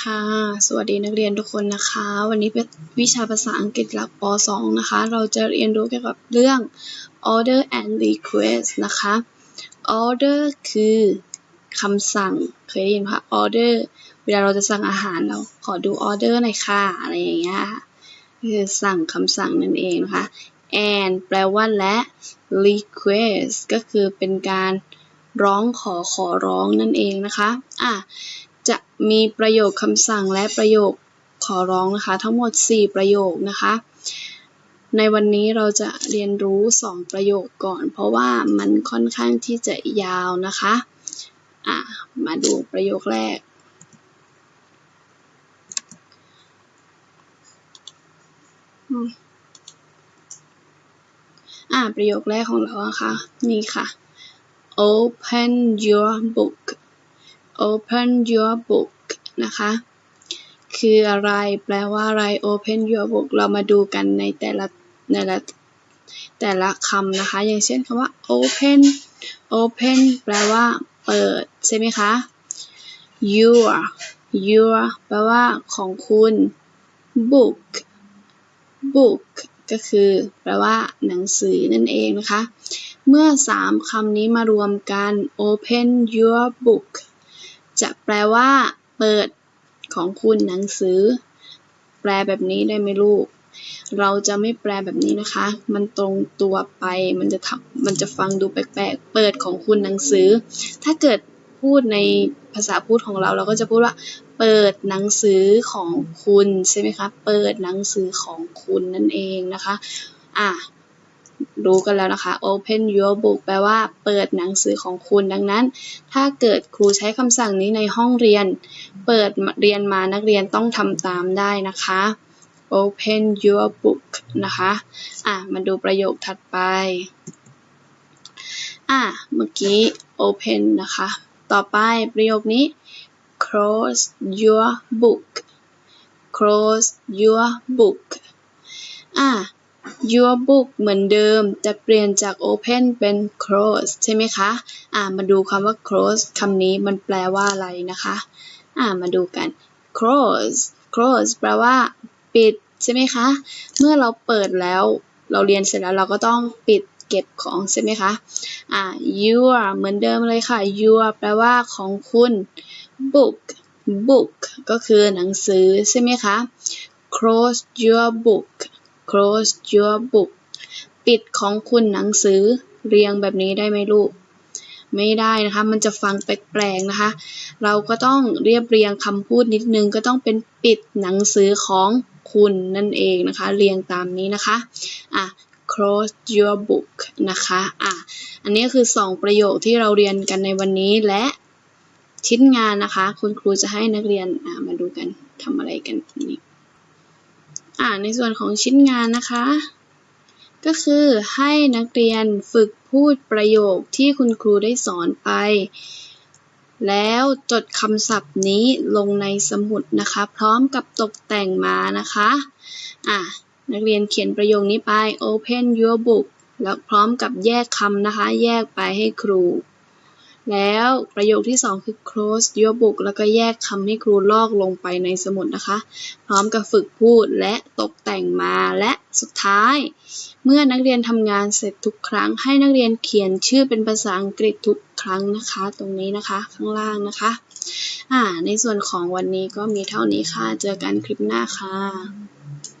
ค่ะ สวัสดีนักเรียนทุกคนนะคะ วันนี้เป็นวิชาภาษาอังกฤษหลักป .2 นะคะ เราจะเรียนรู้เกี่ยวกับเรื่อง order and request นะคะ order คือคำสั่ง เคยได้ยินค่ะ order เวลาเราจะสั่งอาหารเราขอดู order หน่อยค่ะ อะไรอย่างเงี้ยค่ะคือสั่งคำสั่งนั่นเองนะคะ and แปลว่าและ request ก็คือเป็นการร้องขอขอร้องนั่นเองนะคะ อะ จะมีประโยคคำสั่งและประโยคขอร้องนะคะ ทั้งหมด 4 ประโยคนะคะ ในวันนี้เราจะเรียนรู้ 2 ประโยคก่อน เพราะว่ามันค่อนข้างที่จะยาวนะคะอะมาดูประโยคแรก อะประโยคแรกของเราอะค่ะ นี่ค่ะ open your book open your book นะคะ คืออะไร แปลว่าอะไร open your book เรามาดูกันในแต่ละในละแต่ละคำนะคะ อย่างเช่นคำว่า open open แปลว่า เปิด ใช่ไหมคะ your your แปลว่าของคุณ book book ก็คือ แปลว่า หนังสือนั่นเองนะคะ เมื่อสามคำนี้มารวมกัน open your book จะแปลว่า เปิดของคุณหนังสือ แปลแบบนี้ได้ไหมลูก เราจะไม่แปลแบบนี้นะคะ มันตรงตัวไปมันจะทำมันจะฟังดูแปลกๆ เปิดของคุณหนังสือ ถ้าเกิดพูดในภาษาพูดของเราเราก็จะพูดว่า เปิดหนังสือของคุณใช่ไหมคะ เปิดหนังสือของคุณนั่นเองนะคะ อะ รู้กันแล้วนะคะ open your book แปลว่าเปิดหนังสือของคุณดังนั้น ถ้าเกิดครูใช้คำสั่งนี้ในห้องเรียน เปิดเรียนมานักเรียนต้องทำตามได้นะคะ open your book นะคะอะมาดูประโยคถัดไปอะเมื่อกี้ open นะคะ ต่อไปประโยคนี้ close your book close your book อะ your book เหมือนเดิม แต่เปลี่ยนจาก open เป็น close ใช่ไหมคะ อ่ามาดูคำว่า close คำนี้มันแปลว่าอะไรนะคะ อ่ามาดูกัน close close แปลว่า ปิดใช่ไหมคะ เมื่อเราเปิดแล้ว เราเรียนเสร็จแล้วเราก็ต้องปิดเก็บของใช่ไหมคะ อ่า your เหมือนเดิมเลยค่ะ your แปลว่าของคุณ book book ก็คือหนังสือใช่ไหมคะ close your book close your book ปิดของคุณหนังสือเรียงแบบนี้ได้ไหมลูก ไม่ได้นะคะ มันจะฟังแปลกๆนะคะ เราก็ต้องเรียบเรียงคำพูดนิดนึงก็ต้องเป็นปิดหนังสือของคุณนั่นเองนะคะ เรียงตามนี้นะคะอะ close your book นะคะอะอันนี้คือ 2 ประโยคที่เราเรียนกันในวันนี้และชิ้นงานนะคะ คุณครูจะให้นักเรียนอะมาดูกันทำอะไรกันนี่ อ่าในส่วนของชิ้นงานนะคะ ก็คือให้นักเรียนฝึกพูดประโยคที่คุณครูได้สอนไป แล้วจดคำศัพท์นี้ลงในสมุดนะคะ พร้อมกับตกแต่งมานะคะอะนักเรียนเขียนประโยคนี้ไป open your book แล้วพร้อมกับแยกคำนะคะ แยกไปให้ครู แล้วประโยคที่ 2 คือ close your book แล้วก็แยกคำให้ครูลอกลงไปในสมุดนะคะ พร้อมกับฝึกพูดและตกแต่งมาและสุดท้าย เมื่อนักเรียนทำงานเสร็จทุกครั้ง ให้นักเรียนเขียนชื่อเป็นภาษาอังกฤษทุกครั้งนะคะ ตรงนี้นะคะข้างล่างนะคะอ่าในส่วนของวันนี้ก็มีเท่านี้ค่ะ เจอกันคลิปหน้าค่ะ